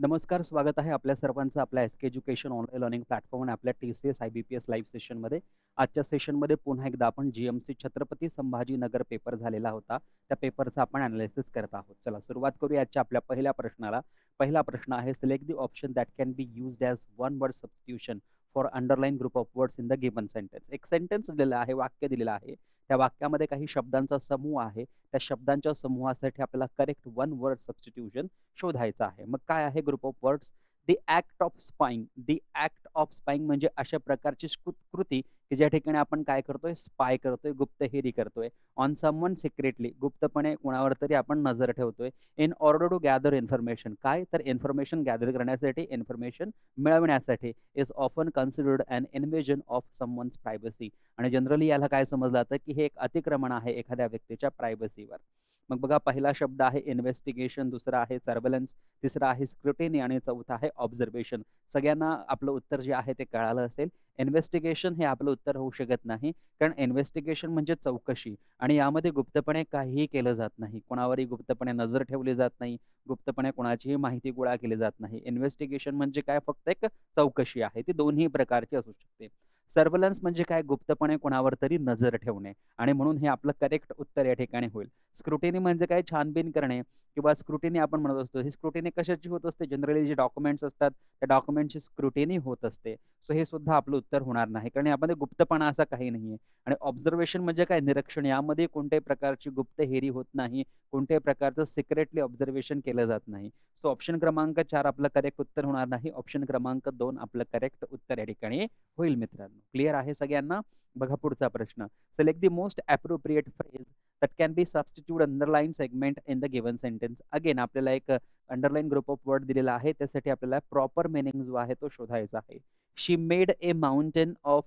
नमस्कार, स्वागत आहे आपल्या सर्वांचं आपल्या SK education online learning platform आणि आपल्या टी-सी-एस आय-बी-पी-एस लाईव्ह सेशनमध्ये. आजच्या सेशनमध्ये पुन्हा एकदा आपण जी-एम-सी छत्रपती संभाजीनगर पेपर झालेला होता. त्या पेपरचा आपण एनालिसिस करत आहोत. चला सुरुवात करूया आजच्या आपल्या पहिल्या प्रश्नाला. पहिला प्रश्न आहे select the option that can be used as one word substitution for underline group of words in the given sentence. एक सेंटेन्स दिलेलं आहे, वाक्य दिलेलं आहे. त्या वाक्यामध्ये काही शब्दांचा समूह आहे. त्या शब्दांच्या समूहासाठी आपल्याला करेक्ट वन वर्ड सबस्टिट्यूशन शोधायचं आहे. मग काय आहे group of words? The act of spying the act of spying म्हणजे अशा प्रकारची कृती की ज्या ठिकाणी आपण काय करतोय? स्पाय करतोय, गुप्तहेरी करतोय. ऑन समवन सिक्रेटली गुप्तपणे कुणावर तरी आपण नजर ठेवतोय. In order to gather information. काय? तर इन्फॉर्मेशन गॅदर करण्यासाठी, इन्फॉर्मेशन मिळवण्यासाठी. Is often considered an invasion of someone's privacy आणि जनरली याला काय समजलं जातं की हे एक अतिक्रमण आहे एखाद्या व्यक्तीच्या प्रायव्हसीवर. मग बघा पहिला शब्द आहे इन्व्हेस्टिगेशन, दुसरा आहे सर्वेलन्स तिसरा आहे स्क्रुटिनी आणि चौथा आहे ऑब्झर्वेशन. सगळ्यांना आपलं उत्तर जे आहे ते कळालं असेल. इन्व्हेस्टिगेशन हे आपलं उत्तर होऊ शकत नाही. कारण इन्व्हेस्टिगेशन म्हणजे चौकशी आणि यामध्ये गुप्तपणे काहीही केलं जात नाही. कोणावरही गुप्तपणे नजर ठेवली जात नाही. गुप्तपणे कोणाचीही माहिती गोळा केली जात नाही. इन्व्हेस्टिगेशन म्हणजे काय? फक्त एक चौकशी आहे. ती दोन्ही प्रकारची असू शकते. सर्व्हलन्स म्हणजे काय? गुप्तपणे कोणावर तरी नजर ठेवणे आणि म्हणून हे आपलं करेक्ट उत्तर या ठिकाणी होईल. स्क्रुटिनी म्हणजे काय? छानबीन करणे किंवा स्क्रुटिनी आपण म्हणत असतो. ही स्क्रुटिनी कशाची होत असते? जनरली जे डॉक्युमेंट्स असतात, त्या डॉक्युमेंटची स्क्रुटिनी होत असते. सो हे सुद्धा आपलं उत्तर होणार नाही. कारण यामध्ये गुप्तपणा असा काही नाही आहे आणि ऑब्झर्वेशन म्हणजे काय? निरीक्षण. यामध्ये कोणत्याही प्रकारची गुप्तहेरी होत नाही. कोणत्याही प्रकारचं सिक्रेटली ऑब्झर्वेशन केलं जात नाही. सो ऑप्शन क्रमांक चार आपलं करेक्ट उत्तर होणार नाही. ऑप्शन क्रमांक दोन आपलं करेक्ट उत्तर या ठिकाणी होईल मित्रांनो. क्लिअर आहे सगळ्यांना? बघा पुढचा प्रश्न. Select the most appropriate phrase that can be substitute underline segment in the given sentence. Again आपल्याला एक अंडरलाईन ग्रुप ऑफ वर्ड दिलेला आहे. त्यासाठी आपल्याला प्रॉपर मीनिंग जो आहे तो शोधायचा आहे. She made a mountain of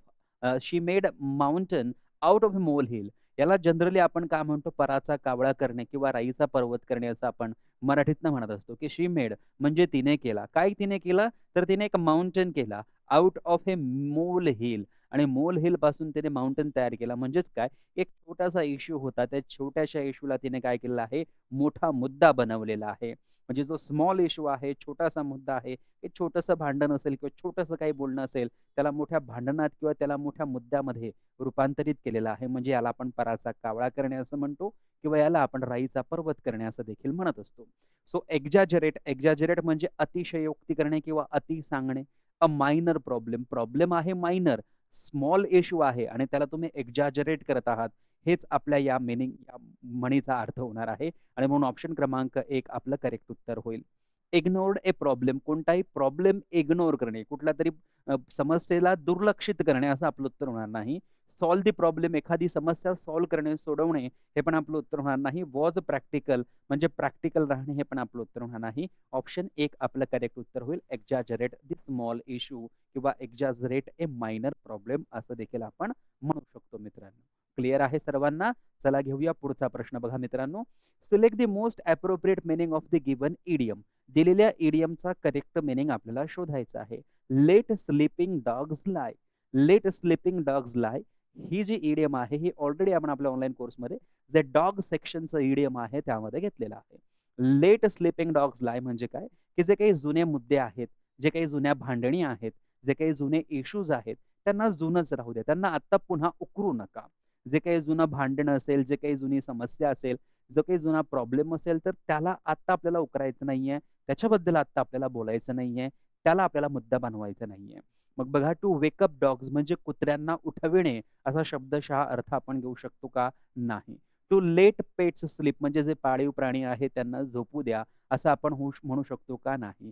she made mountain out of molehill याला जनरली आपण काय म्हणतो? पराचा कावळा करणे किंवा राईचा पर्वत करणे असं आपण मराठीतनं म्हणत असतो की शी मेड म्हणजे तिने केला. काय तिने केला तर तिने एक माउंटेन केला. आउट ऑफ ए मोलहिल आणि मोल हिलपासून तिने माउंटेन तयार केला. म्हणजेच काय? एक छोटासा इश्यू होता. त्या छोट्याशा इश्यूला तिने काय केलेला आहे? मोठा मुद्दा बनवलेला आहे. म्हणजे जो स्मॉल इश्यू आहे, छोटासा मुद्दा आहे, हे छोटंसं भांडण असेल किंवा छोटंसं काही बोलणं असेल, त्याला मोठ्या भांडणात किंवा त्याला मोठ्या मुद्द्यामध्ये रूपांतरित केलेलं आहे. म्हणजे याला आपण पराचा कावळा करणे असं म्हणतो किंवा याला आपण राईचा पर्वत करणे असं देखील म्हणत असतो. सो एक्झॅजरेट, एक्झॅजरेट म्हणजे अतिशयोक्ती करणे किंवा अति सांगणे. A minor problem. प्रॉब्लेम आहे मायनर. स्मॉल इश्यू आहे आणि त्याला तुम्ही एक्झॅजरेट करत आहात. हेच आपल्या या मिनिंग या म्हणीचा अर्थ होणार आहे आणि म्हणून ऑप्शन क्रमांक एक आपलं करेक्ट उत्तर होईल. Ignored a problem. कोणताही प्रॉब्लेम इग्नोर करणे. कुठल्या तरी समस्येला दुर्लक्षित करणे असं आपलं उत्तर होणार नाही. सॉल्व द प्रॉब्लेम एखादी समस्या सॉल्व्ह करणे, सोडवणे हे पण आपलं उत्तर होणार नाही. वॉज प्रॅक्टिकल म्हणजे प्रॅक्टिकल राहणे हे पण आपलं उत्तर होणार नाही. ऑप्शन एक आपलं करेक्ट उत्तर होईल. एक्झॅजरेट द स्मॉल इश्यू किंवा एक्झॅजरेट ए मायनर प्रॉब्लेम असं देखील आपण म्हणू शकतो मित्रांनो. क्लिअर आहे सर्वांना? चला घेऊया पुढचा प्रश्न बघा मित्रांनो. Select the most appropriate meaning of the given idiom. दिलेल्या इडियमचा करेक्ट मिनिंग आपल्याला शोधायचा आहे. Let sleeping dogs lie. Let sleeping dogs lie ही जी इडियम आहे ही ऑलरेडी आपण आपल्या ऑनलाईन कोर्समध्ये जे डॉग सेक्शनचं इडियम आहे त्यामध्ये घेतलेलं आहे. लेट स्लिपिंग डॉग्स लाय म्हणजे काय? की जे काही जुने मुद्दे आहेत, जे काही जुन्या भांडणी आहेत, जे काही जुने इश्यूज आहेत, त्यांना जुनंच राहू द्या. त्यांना आत्ता पुन्हा उकरू नका. जे काही जुनं भांडण असेल, जे काही जुनी समस्या असेल, जो काही जुना प्रॉब्लेम असेल, तर त्याला आत्ता आपल्याला उकरायचं नाहीये. त्याच्याबद्दल आत्ता आपल्याला बोलायचं नाहीये. त्याला आपल्याला मुद्दा बनवायचा नाहीये. मग बघा टू वेकअप डॉग्स म्हणजे कुत्र्यांना उठविणे असा शब्दशः अर्थ आपण घेऊ शकतो का? नाही. टू लेट पेट्स स्लीप म्हणजे जे पाळीव प्राणी आहे त्यांना झोपू द्या असं आपण होऊ म्हणू शकतो का? नाही.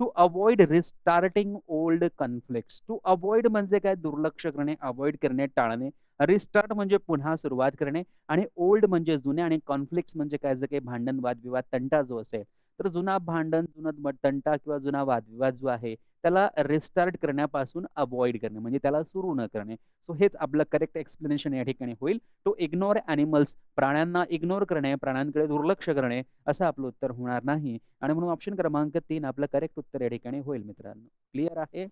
To avoid restarting old conflict to avoid म्हणजे काय? दुर्लक्ष करणे, अवॉइड करणे, टाळणे. रिस्टार्ट म्हणजे पुन्हा सुरुवात करणे आणि ओल्ड म्हणजे जुने आणि कॉन्फ्लिक्ट म्हणजे काय? जे काही भांडण, वादविवाद, तंटा जो असेल, तर जुना भांडण, जुना तंटा किंवा जुना वादविवाद जो आहे, त्याला रिस्टार्ट करण्यापासून अवॉइड करणे म्हणजे त्याला सुरू न करणे. सो हेच आपलं करेक्ट एक्सप्लेनेशन या ठिकाणी होईल. टू इग्नोर ॲनिमल्स प्राण्यांना इग्नोर करणे, प्राण्यांकडे दुर्लक्ष करणे असं आपलं उत्तर होणार नाही आणि म्हणून ऑप्शन क्रमांक तीन आपलं करेक्ट उत्तर या ठिकाणी होईल मित्रांनो. क्लिअर आहे?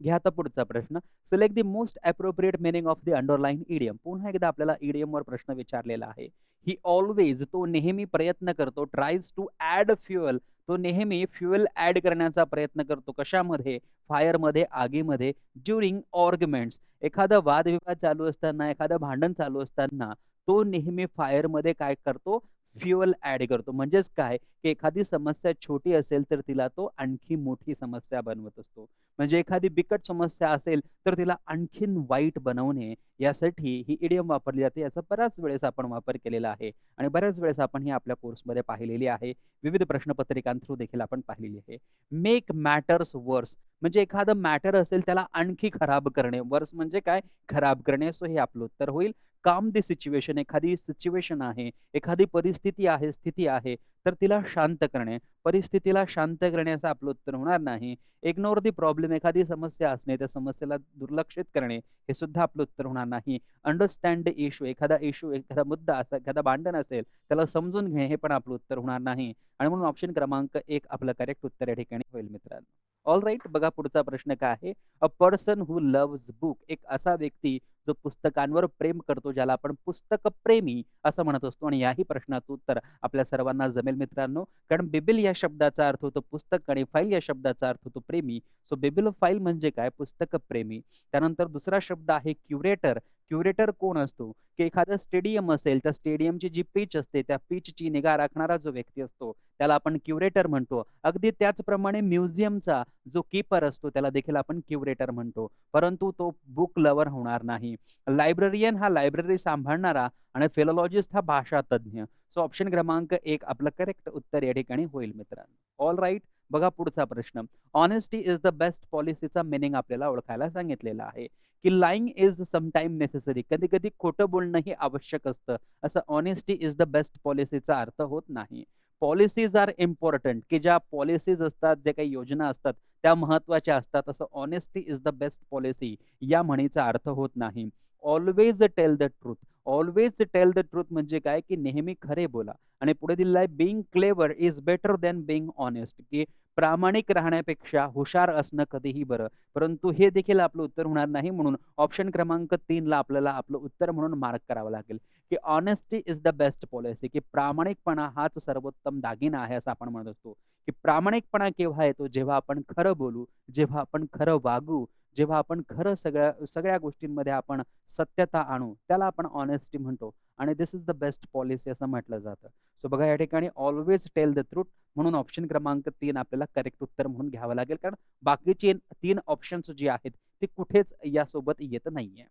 घ्या आता पुढचा प्रश्न. Select the most appropriate meaning of the underline idiom. पुन्हा एकदा आपल्याला इडियमवर प्रश्न विचारलेला आहे. ही ऑल्वेज तो नेहमी प्रयत्न करतो ट्राईज टू ॲड फ्युअल तो नेहमी फ्युएल ॲड करण्याचा प्रयत्न करतो. कशामध्ये? फायरमध्ये, आगीमध्ये ड्युरिंग ऑर्ग्युमेंट्स एखादा वादविवाद चालू असताना, एखादं भांडण चालू असताना तो नेहमी फायरमध्ये काय करतो? फ्युअल ॲड करतो. म्हणजेच काय? की एखादी समस्या छोटी असेल तर तिला तो आणखी मोठी समस्या बनवत असतो. म्हणजे एखादी बिकट समस्या असेल तर तिला आणखीन वाईट बनवणे यासाठी ही इडियम वापरली जाते. याचा बऱ्याच वेळेस आपण वापर केलेला आहे आणि बऱ्याच वेळेस आपण ही आपल्या कोर्समध्ये पाहिलेली आहे. विविध प्रश्नपत्रिकांथ्रू देखील आपण पाहिलेली आहे. मेक मॅटर्स वर्स म्हणजे एखादं मॅटर असेल त्याला आणखी खराब करणे. वर्स म्हणजे काय? खराब करणे. सो हे आपलं उत्तर होईल. काम दे सिच्युएशन एखादी सिच्युएशन आहे, एखादी परिस्थिती आहे, स्थिती आहे, तर तिला शांत करणे. परिस्थितीला शांत करणे असं आपलं उत्तर होणार नाही. इग्नोर दी प्रॉब्लेम एखादी समस्या असणे, त्या समस्येला दुर्लक्षित करणे हे सुद्धा आपलं उत्तर होणार नाही. अंडरस्टँड इश्यू एखादा इश्यू, एखादा मुद्दा असा, एखादा भांडण असेल, त्याला समजून घेणे हे पण आपलं उत्तर होणार नाही आणि म्हणून ऑप्शन क्रमांक एक आपलं करेक्ट उत्तर या ठिकाणी होईल मित्रांनो. ऑलराइट बघा पुढचा प्रश्न काय आहे? A person who loves book एक असा व्यक्ती जो पुस्तकांवर प्रेम करतो, ज्याला आपण पुस्तक प्रेमी असं म्हणत असतो आणि याही प्रश्नाचं उत्तर आपल्या सर्वांना जमेल मित्रांनो. कारण बिबल या शब्दाचा अर्थ होतो पुस्तक आणि फाईल या शब्दाचा अर्थ होतो प्रेमी. सो बिब्लिओफाइल म्हणजे काय? पुस्तक प्रेमी. त्यानंतर दुसरा शब्द आहे क्युरेटर. क्युरेटर कोण असतो? की एखादं स्टेडियम असेल, त्या स्टेडियमची जी पिच असते, त्या पिचची निगा राखणारा जो व्यक्ती असतो, त्याला आपण क्युरेटर म्हणतो. अगदी त्याचप्रमाणे म्युझियमचा जो कीपर असतो, त्याला देखील आपण क्युरेटर म्हणतो. परंतु तो बुक लवर होणार नाही. लायब्ररियन हा लायब्ररी सांभाळणारा आणि फिलॉलॉजिस्ट हा भाषा तज्ज्ञ सो ऑप्शन क्रमांक एक आपलं करेक्ट उत्तर या ठिकाणी होईल मित्रांनो. ऑल राईट बघा पुढचा प्रश्न. ऑनेस्टी इज द बेस्ट पॉलिसीचा मिनिंग आपल्याला ओळखायला सांगितलेला आहे, की लाईंग इज समटाईम नेसेसरी कधी-कधी खोटं बोलणंही आवश्यक असतं. असं ऑनेस्टी इज द बेस्ट पॉलिसीचा अर्थ होत नाही. पॉलिसीज आर इम्पॉर्टंट की ज्या पॉलिसीज असतात, जे काही योजना असतात, त्या महत्त्वाच्या असतात. असं honesty is the best policy या म्हणीचा अर्थ होत नाही. Always tell the truth always tell the truth म्हणजे काय? की नेहमी खरे बोला आणि पुढे दिलेलं आहे being clever is better than being honest की प्रामाणिक राहण्यापेक्षा हुशार असणं कधीही बरं. परंतु हे देखील आपलं उत्तर होणार नाही. म्हणून ऑप्शन क्रमांक तीनला आपल्याला आपलं उत्तर म्हणून मार्क करावं लागेल, की honesty is the best policy की प्रामाणिकपणा हाच सर्वोत्तम दागिना आहे असं आपण म्हणत असतो, की प्रामाणिकपणा केव्हा येतो? जेव्हा आपण खरं बोलू, जेव्हा आपण खरं वागू, जेव्हा आपण खरं सगळ्या सगळ्या गोष्टींमध्ये आपण सत्यता आणू, त्याला आपण ऑनेस्टी म्हणतो आणि this is the best policy असं म्हटलं जातं. सो बघा या ठिकाणी ऑल्वेज टेल द ट्रुथ म्हणून ऑप्शन क्रमांक तीन आपल्याला करेक्ट उत्तर म्हणून घ्यावं लागेल. कारण बाकीचे तीन ऑप्शन्स जे आहेत, ते कुठेच यासोबत येत नाहीये.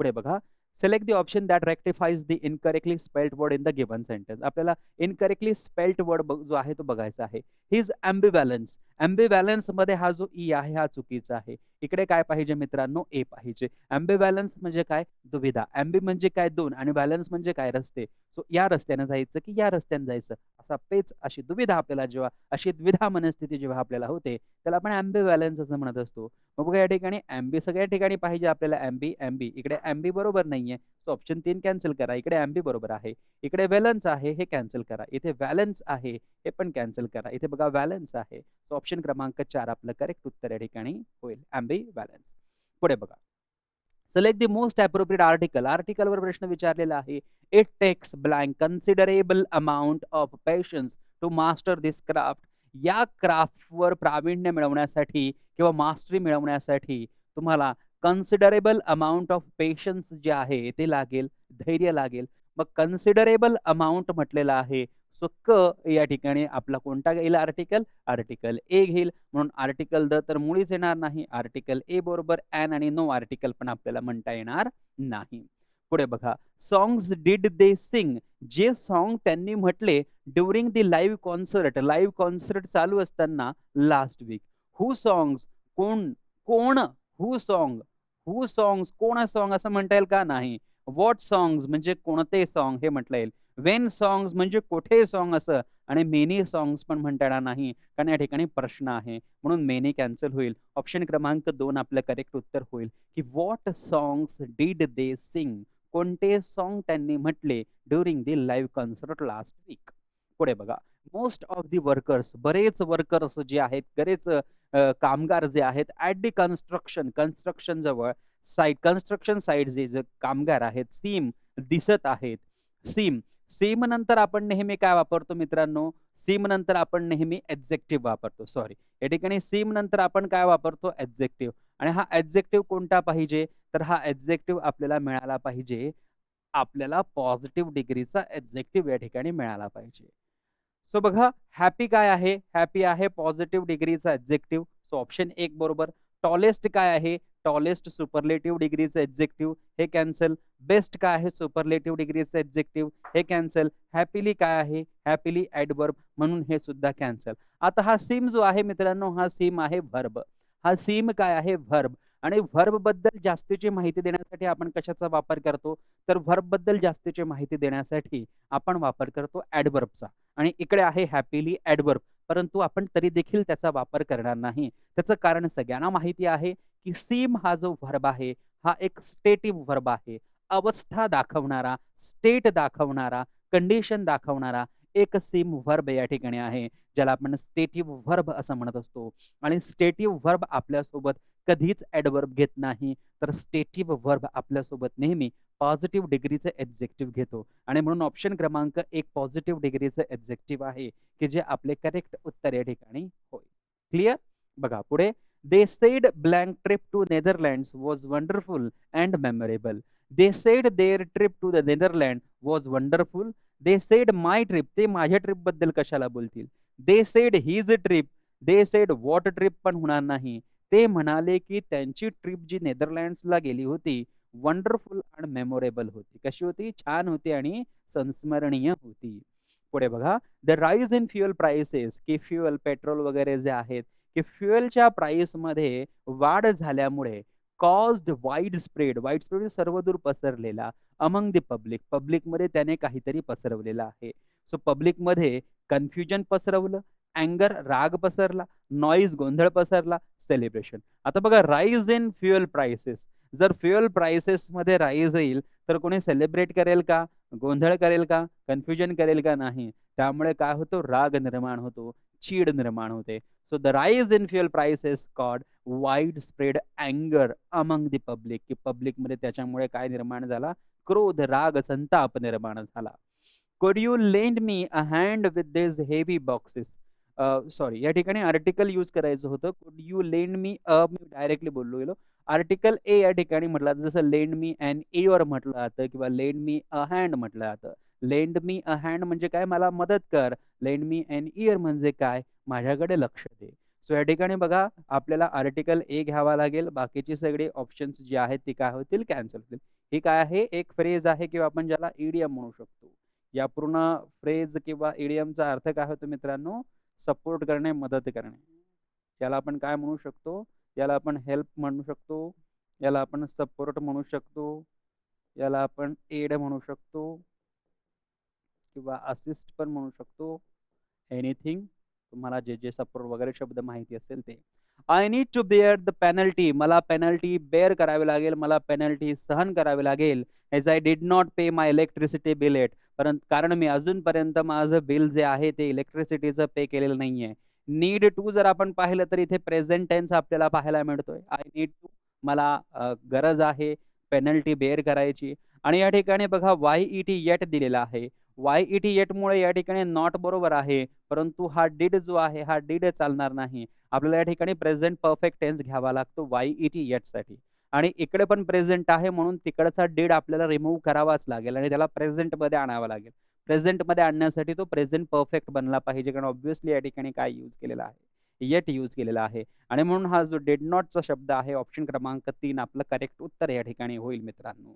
पुढे बघा. Select the option that rectifies the incorrectly spelled word in the given sentence. आपल्याला इनकरेक्टली स्पेल्ड वर्ड जो आहे तो बघायचा आहे. हिज एम्बिव्हॅलन्स. एम्बिव्हॅलन्समध्ये हा जो ई आहे हा चुकीचा आहे. इकडे काय पाहिजे मित्रांनो? ए पाहिजे. एम्बिव्हॅलन्स म्हणजे काय? दुविधा. एम्बी म्हणजे काय? दोन आणि बॅलन्स म्हणजे काय? रस्ते. सो या रस्त्याने जायचं की या रस्त्याने जायचं? असा पेच अशी दुविधा आपल्याला जेव्हा अशी द्विधा मनस्थिती जेव्हा आपल्याला होते, त्याला आपण एम्बिव्हॅलन्स असं म्हणत असतो. मग बघा या ठिकाणी एम्बी सगळ्या ठिकाणी पाहिजे आपल्याला एम्बी, एम्बी. इकडे एम्बी बरोबर नाहीये. सो ऑप्शन तीन कॅन्सल करा. इकडे एम्बी बरोबर आहे. इकडे बॅलन्स आहे हे कॅन्सल करा. इथे बॅलन्स आहे हे पण कॅन्सल करा. इथे बघा बॅलन्स आहे. सो ऑप्शन क्रमांक चार आपलं करेक्ट उत्तर या ठिकाणी होईल. एम्बिव्हॅलन्स. पुढे बघा. Select the most appropriate article. आर्टिकलवर प्रश्न विचारलेला आहे. It takes blank considerable amount of patience to master this craft. या क्राफ्टवर प्रावीण्य मिळवण्यासाठी किंवा मास्टरी मिळवण्यासाठी तुम्हाला कन्सिडरेबल अमाऊंट ऑफ पेशन्स जे आहे ते लागेल, धैर्य लागेल. मग कन्सिडरेबल अमाऊंट म्हटलेलं आहे. सो क या ठिकाणी आपला कोणता येईल आर्टिकल? आर्टिकल ए घेईल. म्हणून आर्टिकल द तर मुळीच येणार नाही. आर्टिकल ए बरोबर ॲन आणि नो आर्टिकल पण आपल्याला म्हणता येणार नाही. पुढे बघा. Songs did they sing. जे सॉन्ग त्यांनी म्हटले during the live concert. Live concert चालू असताना लास्ट वीक. हू सॉंग्स कोण? कोण? Who song. हू सॉन्ग्स कोण सॉन्ग असं म्हणता येईल का? नाही. व्हॉट सॉन्ग्स म्हणजे कोणते सॉन्ग हे म्हटलं येईल. वेन सॉन्ग्स म्हणजे कोठे सॉन्ग असं आणि मेनी सॉंग्स पण म्हणता येणार नाही. कारण या ठिकाणी प्रश्न आहे. म्हणून मेनी कॅन्सल होईल. ऑप्शन क्रमांक दोन आपलं करेक्ट उत्तर होईल, की what songs did they sing. कोणते सॉन्ग त्यांनी म्हटले during the live concert last week. पुढे बघा. मोस्ट ऑफ दी वर्कर्स बरेच वर्कर्स जे आहेत, बरेच कामगार जे आहेत ॲट दी कन्स्ट्रक्शन कन्स्ट्रक्शन जवळ साईट कन्स्ट्रक्शन साईट जे जे कामगार आहेत, सीम दिसत आहेत. सीम. सीम नंतर आपण नेहमी काय वापरतो मित्रांनो? सीम नंतर आपण नेहमी एक्झेक्टिव्ह वापरतो. सॉरी. या ठिकाणी सीम नंतर आपण काय वापरतो? ॲब्जेक्टिव्ह आणि हा एक्झेक्टिव्ह कोणता पाहिजे? तर हा एक्झेक्टिव्ह आपल्याला मिळाला पाहिजे. आपल्याला पॉझिटिव्ह डिग्रीचा ॲब्जेक्टिव्ह या ठिकाणी मिळाला पाहिजे. सो बघा हॅपी काय आहे? हॅपी आहे पॉझिटिव्ह डिग्रीचा ॲब्जेक्टिव्ह. सो ऑप्शन एक बरोबर. टॉलेस्ट काय आहे? टॉलेस्ट सुपरलेटिव्ह डिग्रीचं एक्झेक्टिव्ह हे कॅन्सल. बेस्ट काय आहे? सुपरलेटिव्ह डिग्रीचं एक्झेक्टिव्ह हे कॅन्सल. हॅपीली काय आहे? हॅपीली ॲडवर्ब म्हणून हे सुद्धा कॅन्सल. आता हा सीम जो आहे मित्रांनो हा सीम आहे व्हर्ब. हा सीम काय आहे? व्हर्ब आणि व्हर्बबद्दल जास्तीची माहिती देण्यासाठी आपण कशाचा वापर करतो? तर व्हर्बबद्दल जास्तीची माहिती देण्यासाठी आपण वापर करतो ॲडवर्बचा आणि इकडे आहे हॅपीली ॲडवर्ब परंतु आपण तरी देखील त्याचा वापर करणार नाही. त्याचं कारण सगळ्यांना माहिती आहे, की सीम हा जो व्हर्ब आहे, हा एक स्टेटिव्ह व्हर्ब आहे. अवस्था दाखवणारा, स्टेट दाखवणारा, कंडिशन दाखवणारा एक सीम व्हर्ब या ठिकाणी आहे. ज्याला आपण स्टेटिव्ह व्हर्ब असं म्हणत असतो आणि स्टेटिव्ह व्हर्ब आपल्यासोबत कधीच ॲडवर्ब घेत नाही. तर स्टेटिव्ह व्हर्ब आपल्यासोबत नेहमी पॉझिटिव्ह डिग्रीचं ॲब्जेक्टिव्ह घेतो आणि म्हणून ऑप्शन क्रमांक एक पॉझिटिव्ह डिग्रीचं ॲब्जेक्टिव्ह आहे, की जे आपले करेक्ट उत्तर या ठिकाणी होईल. क्लिअर? बघा पुढे they said blank trip to Netherlands was wonderful and memorable. They said their trip to the Netherland was wonderful. They said my trip ते माझ्या ट्रिपबद्दल कशाला बोलतील? They said his trip. They said what trip पण होणार नाही. ते म्हणाले, की त्यांची ट्रिप जी नेदरलँड्सला गेली होती वंडरफुल अँड मेमोरेबल होती. कशी होती? छान होती आणि संस्मरणीय होती. पुढे बघा the rise in fuel prices की फ्युअल पेट्रोल वगैरे जे आहेत, की फ्युएलच्या प्राईसमध्ये वाढ झाल्यामुळे caused wide spread wide spread सर्वदूर पसरलेला अमंग द पब्लिक पब्लिकमध्ये त्याने काहीतरी पसरवलेलं आहे. सो पब्लिकमध्ये कन्फ्युजन पसरवलं, अँगर राग पसरला, नॉईज गोंधळ पसरला, सेलिब्रेशन. आता बघा राईज इन फ्युअल प्राइसेस जर फ्युअल प्राइसेसमध्ये राईज येईल तर कोणी सेलिब्रेट करेल का? गोंधळ करेल का? कन्फ्युजन करेल का? नाही. त्यामुळे काय होतो राग निर्माण होतो, चीड निर्माण होते. So the rise in fuel prices caused widespread अँगर among public public public पब्लिकमध्ये त्याच्यामुळे काय निर्माण झाला? क्रोध, राग, संताप निर्माण झाला. Could you lend me a hand with this heavy boxes. Sorry या ठिकाणी आर्टिकल यूज करायचं होतं. Could you lend me a me directly बोललो गेलो. आर्टिकल ए या ठिकाणी म्हटलं जातं जसं लेंड मी अँड इअर म्हटलं जातं किंवा लेंड मी अ हँड म्हटलं जातं. लेंड मी अ हँड म्हणजे काय? मला मदत कर. लेंड मी अँड इयर म्हणजे काय? माझ्याकडे लक्ष दे. सो या ठिकाणी बघा आपल्याला आर्टिकल ए घ्यावा लागेल. बाकीची सगळी ऑप्शन्स जी आहेत ती काय होतील? कॅन्सल होतील. ही काय आहे? एक फ्रेज आहे किंवा आपण ज्याला ईडीएम म्हणू शकतो. या पूर्ण फ्रेज किंवा ईडीएमचा अर्थ काय होतो मित्रांनो? सपोर्ट करणे, मदत करणे. याला आपण काय म्हणू शकतो? याला आपण हेल्प म्हणू शकतो. याला आपण सपोर्ट म्हणू शकतो. याला आपण एड म्हणू शकतो. किंवा असिस्ट पण म्हणू शकतो. एनिथिंग तुम्हाला जे, जे सपोर्ट वगैरे शब्द माहिती असेल ते. I need to bear the penalty मला पेनल्टी बेअर करावी लागेल. मला पेनल्टी सहन करावी लागेल. As I did not pay my electricity bill yet. परंतु कारण मी अजूनपर्यंत माझं बिल जे आहे ते इलेक्ट्रिसिटीचं पे केलेलं नाहीये. नीड टू जर आपण पाहिलं तर इथे प्रेझेंट टेन्स आपल्याला पाहायला मिळतोय. आय नीड टू मला गरज आहे पेनल्टी बेअर करायची आणि या ठिकाणी बघा वाय-ई-टी येट दिलेला आहे. वाय-ई-टी येटमुळे या ठिकाणी नॉट बरोबर आहे. परंतु हा डिड जो आहे हा डिड चालणार नाही. आपल्याला या ठिकाणी प्रेझेंट परफेक्ट टेन्स घ्यावा लागतो वाय-ई-टी येटसाठी आणि इकडे पण प्रेझेंट आहे म्हणून तिकडचा डिड आपल्याला रिमूव्ह करावाच लागेल आणि त्याला प्रेझेंटमध्ये आणावा लागेल. प्रेझेंटमध्ये आणण्यासाठी तो प्रेझेंट परफेक्ट बनला पाहिजे कारण ऑब्व्हियसली या ठिकाणी काय यूज केलेला आहे? येट यूज केलेला आहे आणि म्हणून हा जो डेड नॉटचा शब्द आहे ऑप्शन क्रमांक तीन आपलं करेक्ट उत्तर या ठिकाणी होईल मित्रांनो.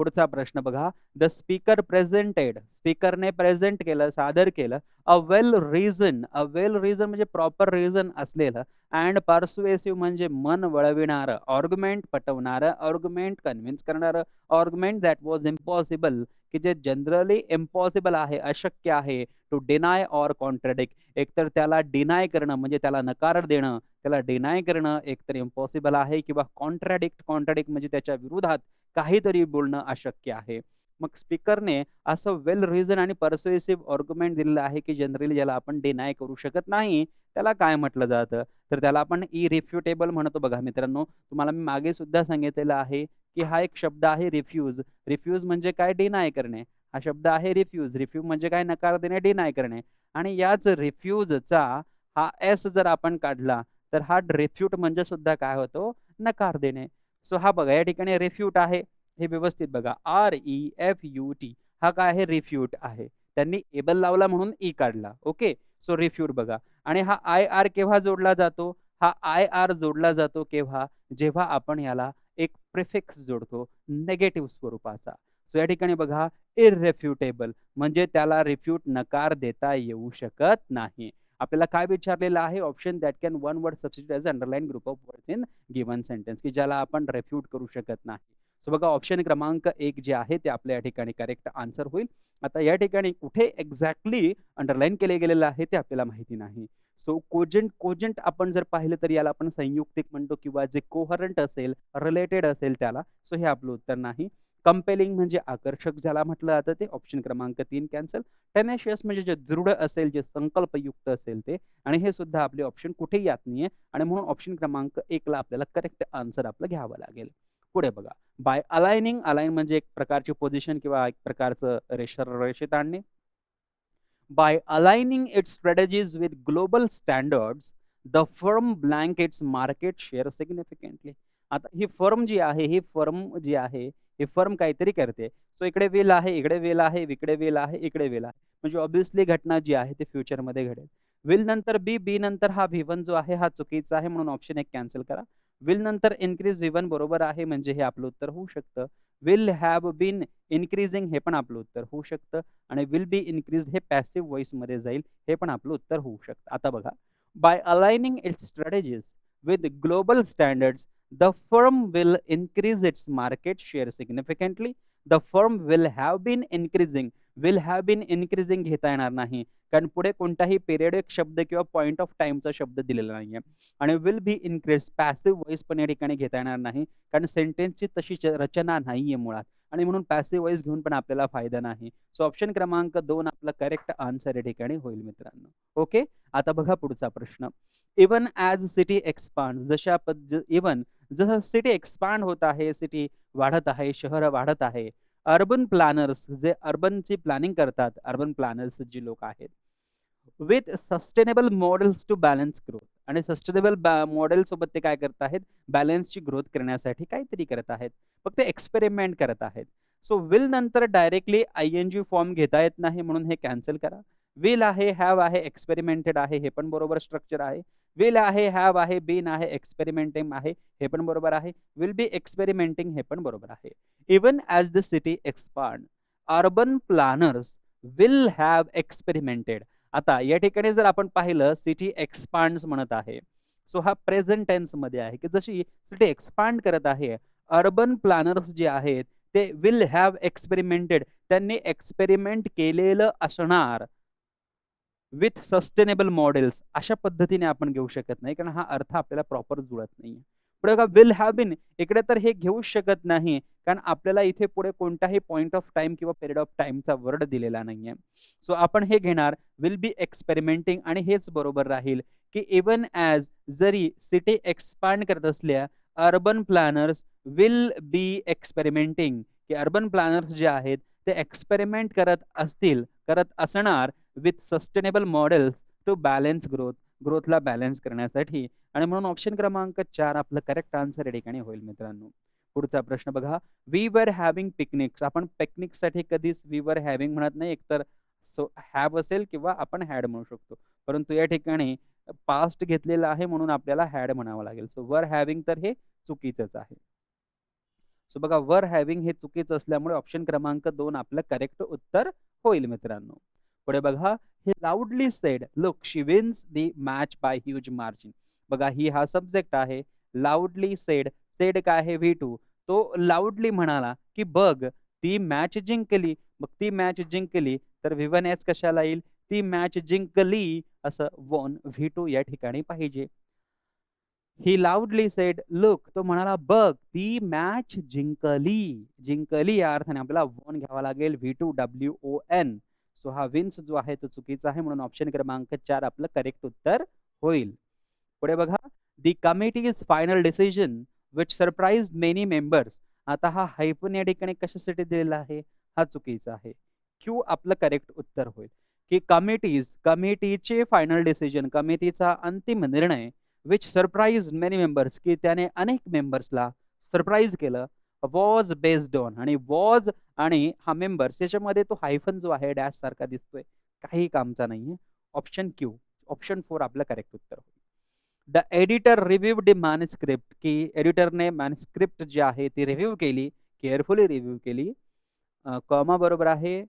पुढचा प्रश्न बघा. द स्पीकर प्रेझेंटेड स्पीकरने प्रेझेंट केलं, सादर केलं. A well reason a well reason म्हणजे प्रॉपर रिझन असलेलं. अँड पर्सुएसिव्ह म्हणजे मन वळविणारं, ऑर्ग्युमेंट पटवणारं, ऑर्ग्युमेंट कन्व्हिन्स करणारं, ऑर्ग्युमेंट दॅट वॉज इम्पॉसिबल की जे जनरली इम्पॉसिबल आहे, अशक्य आहे टू डिनाय ऑर कॉन्ट्राडिक्ट एकतर त्याला डिनाय करणं म्हणजे त्याला नकार देणं, त्याला डिनाय करणं एकतर इम्पॉसिबल आहे किंवा कॉन्ट्रॅडिक्ट कॉन्ट्रॅडिक्ट म्हणजे त्याच्या विरोधात काहीतरी बोलणं अशक्य आहे. मग स्पीकरने असं वेल रिझन आणि पर्सुएसिव्ह ऑर्ग्युमेंट दिलेलं आहे की जनरली ज्याला आपण डिनाय करू शकत नाही. त्याला काय म्हटलं जातं? तर त्याला आपण इरिफ्युटेबल म्हणतो बघा मित्रांनो. तुम्हाला मी मागे सुद्धा सांगितलेलं आहे की हा एक शब्द आहे रिफ्यूज. रिफ्यूज म्हणजे काय? डिनाय करणे. हा शब्द आहे रिफ्यूज. रिफ्यूज म्हणजे काय? नकार देणे, डिनाय करणे आणि याच रिफ्यूजचा हा एस जर आपण काढला तर हा रिफ्यूट म्हणजे सुद्धा काय होतो नकार देणे सो हा बघा या ठिकाणी रेफ्यूट आहे हे व्यवस्थित बघा. R E F U T हा काय आहे? रिफ्यूट आहे. त्यांनी एबल लावला म्हणून ई काढला. ओके सो रिफ्यूट बघा. आणि हा आय आर केव्हा जोडला जातो? हा आय आर जोडला जातो केव्हा? जेव्हा आपण याला एक प्रिफिक्स जोडतो नेगेटिव्ह स्वरूपाचा. सो या ठिकाणी बघा इरेफ्युटेबल म्हणजे त्याला रिफ्यूट नकार देता येऊ शकत नाही. आपल्याला काय विचारलेलं आहे? Option that can one word substitute as underline group of words in given sentence की ज्याला आपण रेफ्यूट करू शकत नाही. सो बघा ऑप्शन क्रमांक एक जे आहे ते आपल्या या ठिकाणी करेक्ट आन्सर होईल. आता या ठिकाणी कुठे एक्झॅक्टली अंडरलाईन केले गेलेलं आहे ते आपल्याला माहिती नाही. सो कोजंट कोजंट आपण जर पाहिलं तर याला आपण संयुक्तिक म्हणतो किंवा जे कोहरंट असेल रिलेटेड असेल त्याला सो हे आपलं उत्तर नाही. कंपेलिंग म्हणजे आकर्षक ज्याला म्हटलं जातं ते. ऑप्शन क्रमांक तीन कॅन्सल टेनेशियस म्हणजे जे दृढ असेल जे संकल्पयुक्त असेल ते. आणि हे सुद्धा आपले ऑप्शन कुठेही येत नाहीये. आणि म्हणून ऑप्शन क्रमांक एकला आपल्याला करेक्ट आन्सर आपलं घ्यावं लागेल. पुढे बघा. बाय अलायनिंग अलाइन म्हणजे एक प्रकारची पोझिशन किंवा एक प्रकारचं रेषर रेषेत आणणे. By aligning its strategies with global standards the firm blank its market share significantly आता ही फर्म जी आहे ही फर्म जी आहे हे फर्म काहीतरी करते. सो इकडे वेल आहे इकडे वेल आहे इकडे वेल आहे इकडे वेल आहे. म्हणजे ऑब्विसली घटना जी आहे ती फ्युचरमध्ये घडेल. विल नंतर बी बी नंतर हा व्ही वन जो आहे हा चुकीचा आहे म्हणून ऑप्शन एक कॅन्सल करा. विल नंतर इन्क्रीज व्ही वन बरोबर आहे म्हणजे हे आपलं उत्तर होऊ शकतं. विल हॅव बीन इन्क्रीजिंग हे पण आपलं उत्तर होऊ शकतं. आणि विल बी इन्क्रीज हे पॅसिव्ह व्हॉइसमध्ये जाईल हे पण आपलं उत्तर होऊ शकतं. आता बघा. By aligning its strategies with global standards the firm will increase its market share significantly the firm will have been increasing will have been increasing घेता येणार नाही. कारण पुढे कोणताही पिरियड एक शब्द किंवा पॉईंट ऑफ टाइमचा शब्द दिलेला नाहीये. आणि will be increase passive voice पण या ठिकाणी घेता येणार नाही. कारण सेंटेन्सची तशी रचना नाहीये मुळात. आणि म्हणून पॅसिव्ह व्हॉइस घेऊन पण आपल्याला फायदा नाही. सो ऑप्शन क्रमांक दोन आपला करेक्ट आन्सर या ठिकाणी होईल मित्रांनो. ओके आता बघा पुढचा प्रश्न. इवन ॲज सिटी एक्सपांड जशा पद्ध इवन जसं सिटी एक्सपांड होत आहे सिटी वाढत आहे शहर वाढत आहे. अर्बन प्लॅनर्स जे अर्बनची प्लॅनिंग करतात अर्बन प्लॅनर्स जी लोक आहेत with sustainable models to balance growth आणि सस्टेनेबल मॉडेल सोबत ते काय करत आहेत? बॅलन्सची ग्रोथ करण्यासाठी काहीतरी करत आहेत. फक्त एक्सपेरिमेंट करत आहेत. सो विल नंतर directly I N G form घेता येत नाही म्हणून हे कॅन्सल करा. विल आहे हॅव आहे एक्सपेरिमेंटेड आहे हे पण बरोबर स्ट्रक्चर आहे. विल आहे हॅव आहे बीन आहे एक्सपेरिमेंटिंग आहे हे पण बरोबर आहे. विल बी एक्सपेरिमेंटिंग हे पण बरोबर आहे. Even as the city expand urban planners will have experimented आता या ठिकाणी जर आपण पाहिलं सिटी एक्सपांड म्हणत आहे. सो हा प्रेझेंट टेन्समध्ये आहे की जशी सिटी एक्सपांड करत आहे अर्बन प्लॅनर्स जे आहेत ते विल हॅव एक्सपेरिमेंटेड त्यांनी एक्सपेरिमेंट केलेलं असणार. विथ सस्टेनेबल मॉडेल्स अशा पद्धतीने आपण घेऊ शकत नाही कारण हा अर्थ आपल्याला प्रॉपर जुळत नाही पुढे बघा विल हॅव बिन इकडे तर हे घेऊ शकत नाही कारण आपल्याला इथे पुढे कोणताही पॉईंट ऑफ टाइम किंवा पिरियड ऑफ टाइमचा वर्ड दिलेला नाहीये. सो आपण हे घेणार विल बी एक्सपेरिमेंटिंग आणि हेच बरोबर राहील की इवन ॲज जरी सिटी एक्सपांड करत असल्या urban planners will be experimenting की अर्बन प्लॅनर्स जे आहेत ते एक्सपेरिमेंट करत असतील करत असणार with sustainable models to balance growth ग्रोथला balance करण्यासाठी. आणि म्हणून ऑप्शन क्रमांक चार आपलं करेक्ट आन्सर या ठिकाणी होईल मित्रांनो. पुढचा प्रश्न बघा. वी वर हॅव्हिंग पिकनिक्स आपण पिकनिकसाठी कधीच वी वर हॅव्हिंग म्हणत नाही. एकतर सो हॅव असेल किंवा आपण हॅड म्हणू शकतो. परंतु या ठिकाणी पास्ट घेतलेला आहे म्हणून आपल्याला हॅड म्हणावं लागेल. सो वर हॅव्हिंग तर हे चुकीचंच आहे. सो बघा वर हॅव्हिंग हे चुकीचं असल्यामुळे ऑप्शन क्रमांक दोन आपलं करेक्ट उत्तर होईल मित्रांनो. पुढे बघा हे loudly said look she wins the match by huge margin बघा ही हा सब्जेक्ट आहे. लाऊडली सेड सेड काय आहे? व्ही टू तो लाऊडली म्हणाला की बघ ती मॅच जिंकली. मग ती मॅच जिंकली तर व्हिवन एस कशाला येईल? ती मॅच जिंकली असं वॉन व्ही टू या ठिकाणी पाहिजे. ही लाऊडली सेड लुक तो म्हणाला बघ ती मॅच जिंकली. जिंकली या अर्थाने आपल्याला वॉन घ्यावा लागेल. V two W O N so हा विन्स जो आहे तो चुकीचा आहे म्हणून ऑप्शन क्रमांक चार आपलं करेक्ट उत्तर होईल. पुढे बघा. The committee is final decision which surprise many members आता हा हायपन या ठिकाणी कशासाठी दिलेला आहे? हा चुकीचा आहे. क्यू आपलं करेक्ट उत्तर होईल. की कमिटीज कमिटीचे फायनल डिसिजन कमिटीचा अंतिम निर्णय विच सरप्राईज मेनी मेंबर्स की त्याने अनेक मेंबर्सला सरप्राईज केलं. वॉज बेस्ड ऑन आणि वॉज आणि हा मेंबर्स याच्यामध्ये तो हायफन जो आहे डॅश सारखा दिसतोय. काही कामचा नाहीये. ऑप्शन क्यू ऑप्शन फोर आपलं करेक्ट उत्तर होईल. The editor review the manuscript की एडिटरने मॅनस्क्रिप्ट जी आहे ती रिव्ह्यू केली केअरफुली रिव्ह्यू केली. कॉमा बरोबर आहे.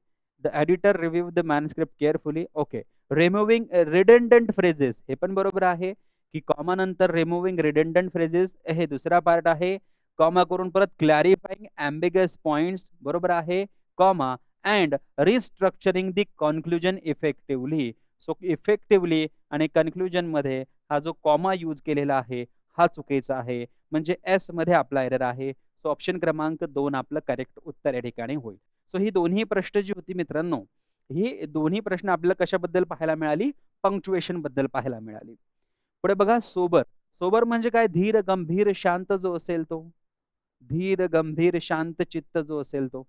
The editor review the manuscript carefully okay removing redundant phrases हे पण बरोबर आहे. की कॉमा नंतर रिमूव्हिंग रिडेंडंट फ्रेजेस हे दुसरा पार्ट आहे. कॉमा करून परत क्लॅरिफाईंग अँबिगस पॉइंट्स बरोबर आहे? Comma and restructuring the conclusion effectively so effectively आणि कन्क्लुजनमध्ये हा जो कॉमा यूज केलेला आहे हा चुकीचा आहे. म्हणजे एसमध्ये आपला एरर आहे. सो ऑप्शन क्रमांक दोन आपलं करेक्ट उत्तर या ठिकाणी होईल. सो ही दोन्ही प्रश्न जी होती मित्रांनो ही दोन्ही प्रश्न आपल्याला कशाबद्दल पाहायला मिळाली? पंक्च्युएशनबद्दल पाहायला मिळाली. पुढे बघा सोबर. सोबर म्हणजे काय? धीर गंभीर शांत जो असेल तो. धीर गंभीर शांत चित्त जो असेल तो.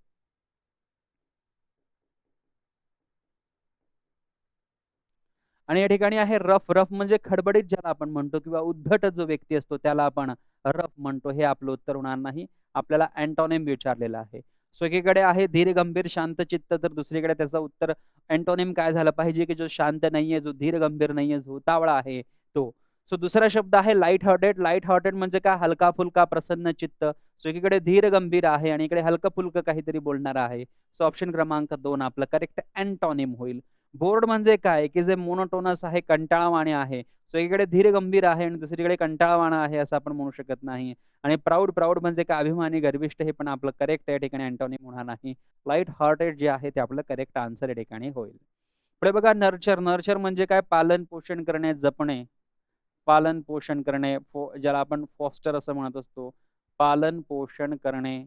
आणि या ठिकाणी आहे रफ. रफ म्हणजे खडबडीत ज्याला आपण म्हणतो किंवा उद्धट जो व्यक्ती असतो त्याला आपण रफ म्हणतो. हे आपलं उत्तर होणार नाही. आपल्याला अँटोनिम विचारलेलं आहे. सो एकीकडे आहे धीर गंभीर शांत चित्त. तर दुसरीकडे त्याचं उत्तर अँटोनिम काय झालं पाहिजे की जो शांत नाहीये जो धीर गंभीर नाहीये जो तावळा आहे तो. सो दुसरा शब्द आहे लाइट हॉर्टेड लाइट हॉर्टेड म्हणजे काय? हलका फुलका प्रसन्न चित्त. सो एकीकडे धीर गंभीर आहे आणि इकडे हलकं फुलकं काहीतरी बोलणार आहे. सो ऑप्शन क्रमांक दोन आपलं करेक्ट अँटॉनिम होईल. बोर्ड म्हणजे काय? की जे मोनोटोनस आहे कंटाळवाणे आहे. सो एकीकडे धीर गंभीर आहे आणि दुसरीकडे कंटाळवाणा आहे असं आपण म्हणू शकत नाही. आणि प्राऊड प्राऊड म्हणजे काय? अभिमानी गर्विष्ट हे पण आपलं करेक्ट या ठिकाणी अँटॉनिम होणार नाही. लाइट हार्टेड जे आहे ते आपलं करेक्ट आन्सर या ठिकाणी होईल. पुढे बघा नर्चर नर्चर म्हणजे काय? पालन पोषण करणे जपणे. पालन पोषण करणे ज्याला आपण फॉस्टर असं म्हणत असतो. पालन पोषण करणे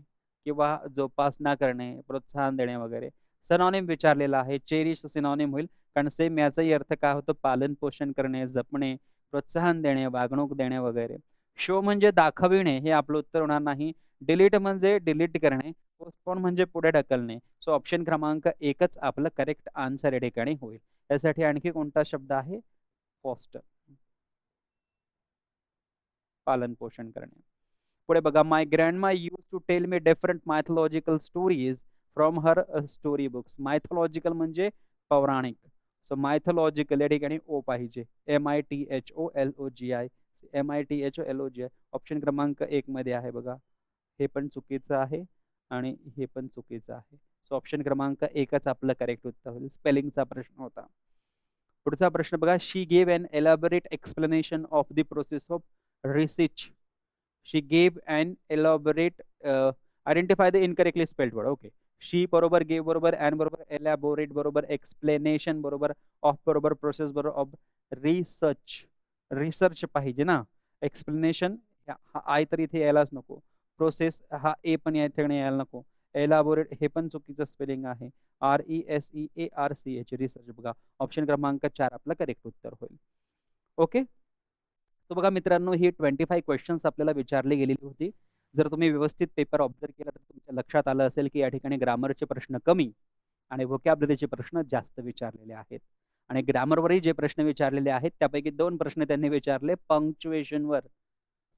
किंवा जोपासना करणे प्रोत्साहन देणे वगैरे. सनॉनिम विचारलेला आहे. चेरिश सिनॉनिम होईल. कारण सेम याचाही अर्थ काय होतो? पालन पोषण करणे जपणे प्रोत्साहन देणे वागणूक देणे वगैरे. शो म्हणजे दाखविणे हे आपलं उत्तर होणार नाही. डिलीट म्हणजे डिलीट करणे. पोस्टपोन म्हणजे पुढे ढकलणे. सो ऑप्शन क्रमांक एकच आपलं करेक्ट आन्सर या ठिकाणी होईल. यासाठी आणखी कोणता शब्द आहे? फॉस्टर पालन पोषण करणे. पुढे बघा my grand my use to tell me different mythological stories from her story books mythological म्हणजे पौराणिक. सो मायथोलॉजिकल या ठिकाणी ओ पाहिजे. M I T H O L O G I M I T H O L O G I option क्रमांक एक मध्ये आहे बघा. हे पण चुकीचं आहे आणि हे पण चुकीचं आहे. सो ऑप्शन क्रमांक एकच आपलं करेक्ट उत्तर होईल. स्पेलिंगचा प्रश्न होता. पुढचा प्रश्न बघा. She gave an elaborate explanation of the process of research she an elaborate uh, identify the incorrectly spelled word okay she बरोबर gave बरोबर अँड बरोबर एलॅबोरेट बरोबर एक्सप्लेनेशन बरोबर of बरोबर प्रोसेस बरोबर ऑफ रिसर्च रिसर्च पाहिजे ना. एक्सप्लेनेशन हा आय तर इथे यायलाच नको. प्रोसेस हा ए पण या ठिकाणी यायला नको. एलाबोरेट हे पण चुकीचं स्पेलिंग आहे. R E S E A R C H research बघा. ऑप्शन क्रमांक चार आपलं करेक्ट उत्तर होईल. ओके तो बघा मित्रांनो ही ट्वेंटी फाय क्वेश्चन्स आपल्याला विचारली गेलेली होती. जर तुम्ही व्यवस्थित पेपर ऑब्झर्व केला तर तुमच्या लक्षात आलं असेल की या ठिकाणी ग्रामरचे प्रश्न कमी आणि व्होकॅबलरीचे प्रश्न जास्त विचारलेले आहेत. आणि ग्रामरवरही जे प्रश्न विचारलेले आहेत त्यापैकी दोन प्रश्न त्यांनी विचारले पंक्च्युएशनवर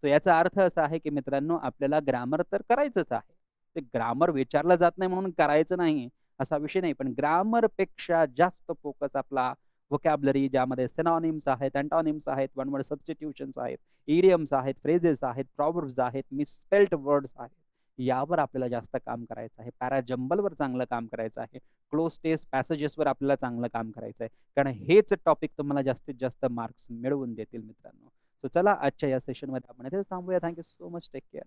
सो याचा अर्थ असा आहे की मित्रांनो आपल्याला ग्रामर तर करायचंच आहे. ते ग्रामर विचारलं जात नाही म्हणून करायचं नाही असा विषय नाही. पण ग्रामरपेक्षा जास्त फोकस आपला वोकॅबलरी ज्यामध्ये सेनॉनिम्स आहेत अँटॉनिम्स आहेत वन वर्ड सबस्टिट्यूशन्स आहेत इडियम्स आहेत फ्रेजेस आहेत प्रॉब्स आहेत मिसपेल्ट वर्ड्स आहेत. यावर आपल्याला जास्त काम करायचं आहे. पॅराजंबलवर चांगलं काम करायचं आहे. क्लोज टेस्ट पॅसेजेसवर आपल्याला चांगलं काम करायचं आहे. कारण हेच टॉपिक तुम्हाला जास्तीत जास्त मार्क्स मिळवून देतील मित्रांनो. सो चला आजच्या या सेशनमध्ये आपण इथेच थांबूया. Thank you so much take care